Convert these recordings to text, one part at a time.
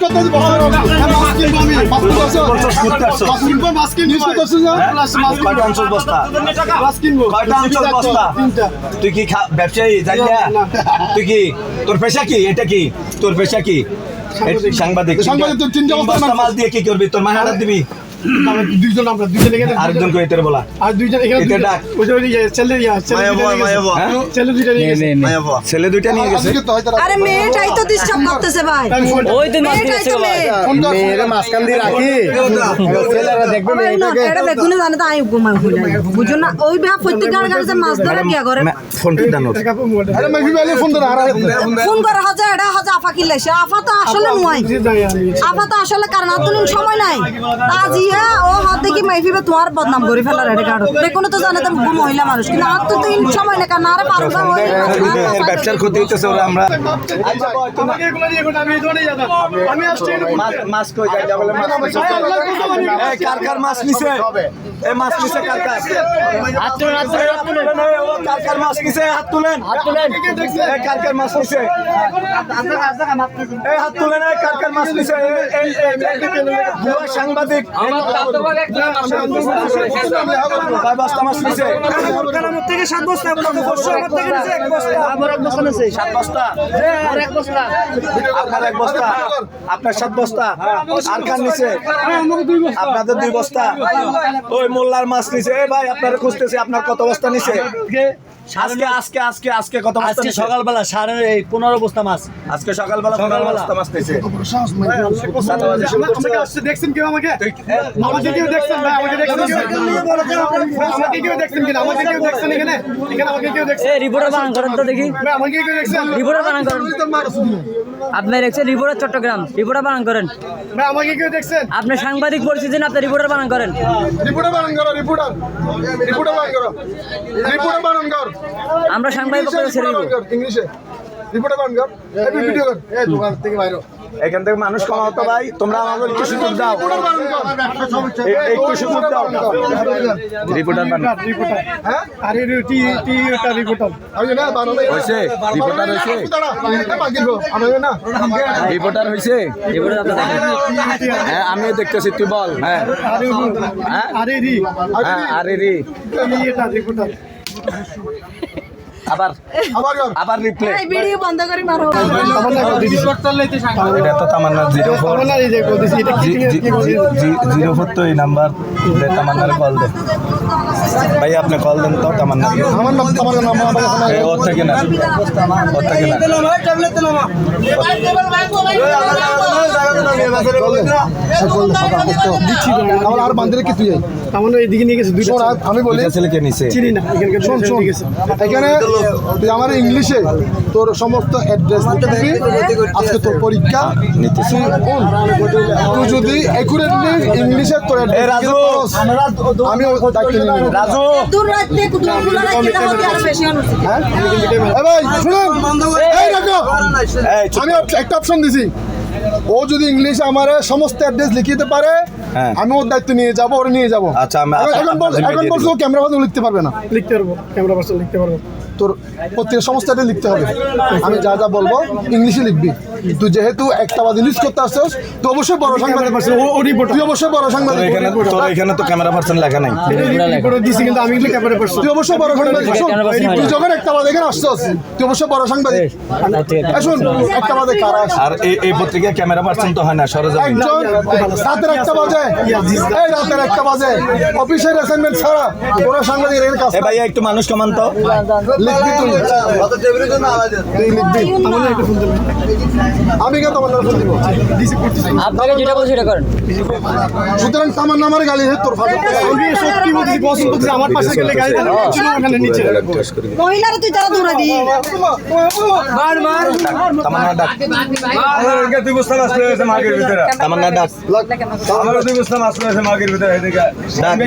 করতে বড় মাছ কিনবো আমি। মাছ কিনবো। বলছো ঘুরতে মাছ কিনবো। মাছ কিনবো নিউজ করতে আসছো না মাছ কিনবো। বস্তা? মাছ কিনবো। বস্তা? তুই কি খা- ব্যবসায়ী জানি। তুই কি তোর পেশা কি? এটা কি? তোর পেশা কি? সাংবাদিক। সাংবাদিক। তোর তিনটা মাস বস্তা মাল দিয়ে কি করবি? তোর হাত দিবি? দুইজন আমরা দুইজন এখানে আরেকজন করে তোর বলা। আর দুইজন এখানে এতে ডাক। ওই যে ছেলে ইয়া ছেলে দুইটা নিয়ে গেছে। ছেলে দুইটা নিয়ে গেছে। ছেলে দুইটা নিয়ে গেছে? আরে মেয়েটাই তো ডিস্টার্ব করতেছে ভাই। ওই তো মেয়েটাই তো মেয়েরে মাঝখান দিয়ে রাখি। ছেলেরা দেখবে ওই এটা বেগুনে জানে তো আমি ঘুমাই হইলাই বুঝো না ওই ভাব প্রত্যেক গাড়ি গাড়িতে মাছ ধরে কি করে। ফোন দানো টাকা পাবো ওটা। আরে মাইফি ভাই ফোন ধরে আর। ফোন করে হাজা এটা হাজা আফা তো আসলে নয়। আফা তো আসলে কারণ আর সময় নাই। আজ ইয়া ও হাত দেখি মাইফিবে তোমার বদনাম করে ফেলার এটা কারণ বেগুনে তো জানে তো মহিলা মানুষ কিন্তু আর তো দিন সময় নাই কারণ আর পারো না ব্যবসার ক্ষতি হইতেছে ওরা আমরা আমাকে এগুলো নিয়ে কোনো বলে কার কার নিছে এই মাছ নিছে কার কার হাত তুলেন হাত তুলেন হাত তুলেন এই, ও কার কার মাছ নিছে হাত তুলেন হাত তুলেন কার কার মাছ নিছে এই হাত তুলেন কার কার মাছ নিছে এই কয় বস্তা নিছে সাত বস্তা এক বস্তা আপনার সাত বস্তা আর কার নিছে আপনাদের দুই বস্তা ওই মোল্লার মাছ নিছে ভাই আপনারা খুঁজতেছে আপনার কত বস্তা নিছে আজকে আজকে আজকে আজকে কত বস্তা আজকে সকালবেলা সাড়ে এই পনেরো বস্তা মাছ। আজকে সকালবেলা পনেরো বস্তা মাছ আসছে দেখছেন কেউ আমাকে? আমাকে কেউ দেখছেন ভাই আমাকে দেখছেন আমাকে কেউ দেখছেন কিনা আমাকে কেউ দেখছেন এখানে? এখানে আমাকে কেউ দেখছেন? এই রিপোর্টার বানান করেন তো দেখি। আমাকে কেউ দেখছেন? রিপোর্টার বানান করেন। আপনি দেখছেন রিপোর্টার চট্টগ্রাম। রিপোর্টার বানান করেন। ভাই আমাকে কেউ দেখছেন? আপনি সাংবাদিক পরিস্থিতি আপনি রিপোর্টার বানান করেন। রিপোর্টার বানান করো রিপোর্টার। রিপোর্টার বানান করো। রিপোর্টার বানান কর। আমরা সাংবাদিক ছেড়ে দিব। ইংলিশে রিপোর্টার বানান কর এই ভিডিও কর এই দোকান থেকে বাইরে এখান থেকে মানুষ কমাও তো ভাই তোমরা আমাদের একটু সুযোগ দাও। একটু সুযোগ দাও। রিপোর্টার রিপোর্টার হ্যাঁ? আর এই টি টি এটা রিপোর্টার আমি না? বানালে হয়েছে? রিপোর্টার আমি না। রিপোর্টার হয়েছে। রিপোর্টার হ্যাঁ আমিও দেখতেছি তুই বল। হ্যাঁ। আর হ্যাঁ? রি। হ্যাঁ আরে রে। টি এটা রিপোর্টার Thank you. আবার আবার রিপ্লে এই ভিডিও বন্ধ করে মারো। এটা তো তামান্না জিরো ফোর আমার না এই যে বলতেছি এটা কি কি জিরো ফোর তো এই নাম্বার তামান্নার কল দেন ভাই আপনি কল দেন তো তামান্না আমার নাম ওর থেকে না। ওর থেকে না। আর বান্ধে রেখে তুই আমার নিয়ে গেছে দুইটা আমি বলি ছেলেকে নিছে। চিনি না এখানে তুই আমার ইংলিশে তোর সমস্ত অ্যাড্রেস দিবি আজকে তোর পরীক্ষা নিতেছি। তুই যদি একুরেটলি ইংলিশে তোর অ্যাড্রেস আমি দায়িত্ব নিয়ে নেব। রাজু। হ্যাঁ? এ ভাই শুনুন। এই। রাখো। আমি একটা অপশন দিছি। ও যদি ইংলিশে আমার সমস্ত অ্যাড্রেস লিখে দিতে পারে হ্যাঁ। আমি ওর দায়িত্ব নিয়ে যাব ওরে নিয়ে যাব। আচ্ছা, আমি- এখন- এখন এখন বলছো ক্যামেরা কথা লিখতে পারবে না? লিখতে পারব ক্যামেরা পার্সন লিখতে পারব। তোর প্রত্যেক সমস্ত অ্যাড্রেস লিখতে হবে। আমি যা যা বলব ইংলিশে লিখবি। তুই যেহেতু একটা বাদ ইংলিশ করতে আসছিস তুই অবশ্যই বড় সাংবাদিক পার্সন তুই অবশ্যই বড় সাংবাদিক। এখানে তোর এখানে তো ক্যামেরা পার্সন লেখা নাই। দিছি কিন্তু আমি ক্যামেরা পার্সন তুই অবশ্যই বড় সাংবাদিক। তুই যখন একটা বাদ এখানে আসছিস তুই অবশ্যই বড় সাংবাদিক। এই একটা বাদে কারা আর এই এই পত্রিকা ক্যামেরা পার্সন তো হয় না সরজমিন একজন রাতের একটা বাজে। এই রাতের একটা বাজে। অফিসের অ্যাসাইনমেন্ট ছাড়া কোনো সাংবাদিক এর কাজ এ ভাইয়া একটু মানুষ কমান তো লিখবি তুই তুই লিখবি। আমি কেন তোমার নাম ফোন দিব? আপনাকে যেটা বলছি সেটা করেন। সুতরাং আমার নামের গালি হে তোর ফাটে আমি সত্যি বলতেছি পছন্দ করতেছি আমার পাশে গেলে গাড়ি দেন ওখানে নিচে। মহিলারা তুই তারা দূরে দি তামান্না ডাক তুই বুঝতাম আসলে হয়েছে মাগের ভিতরে। তামান্না ডাক আমার তুই বুঝতাম আসলে হয়েছে মাগের ভিতরে এদিকে। ডাক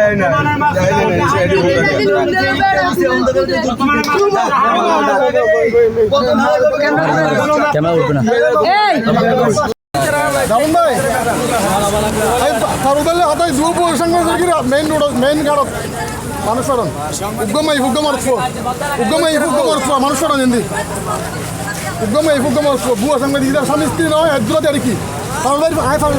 এই না ক্যামেরা উঠবে না। এই। দামন ভাই। এই ফারুদাল্লে হাতায় সঙ্গে গিরা মেইন রোড মেইন গাড়ত মানুষ পারন উগ্গমাই উগ্গমার উগ্গমাই উগ্গমার মানুষ পারন হিন্দি একদম এই একদম বুয়া সাংবাদিক স্বামী স্ত্রী নয়, এক জোড়াতে আর কি ফারুক ভাই আয় ফারুক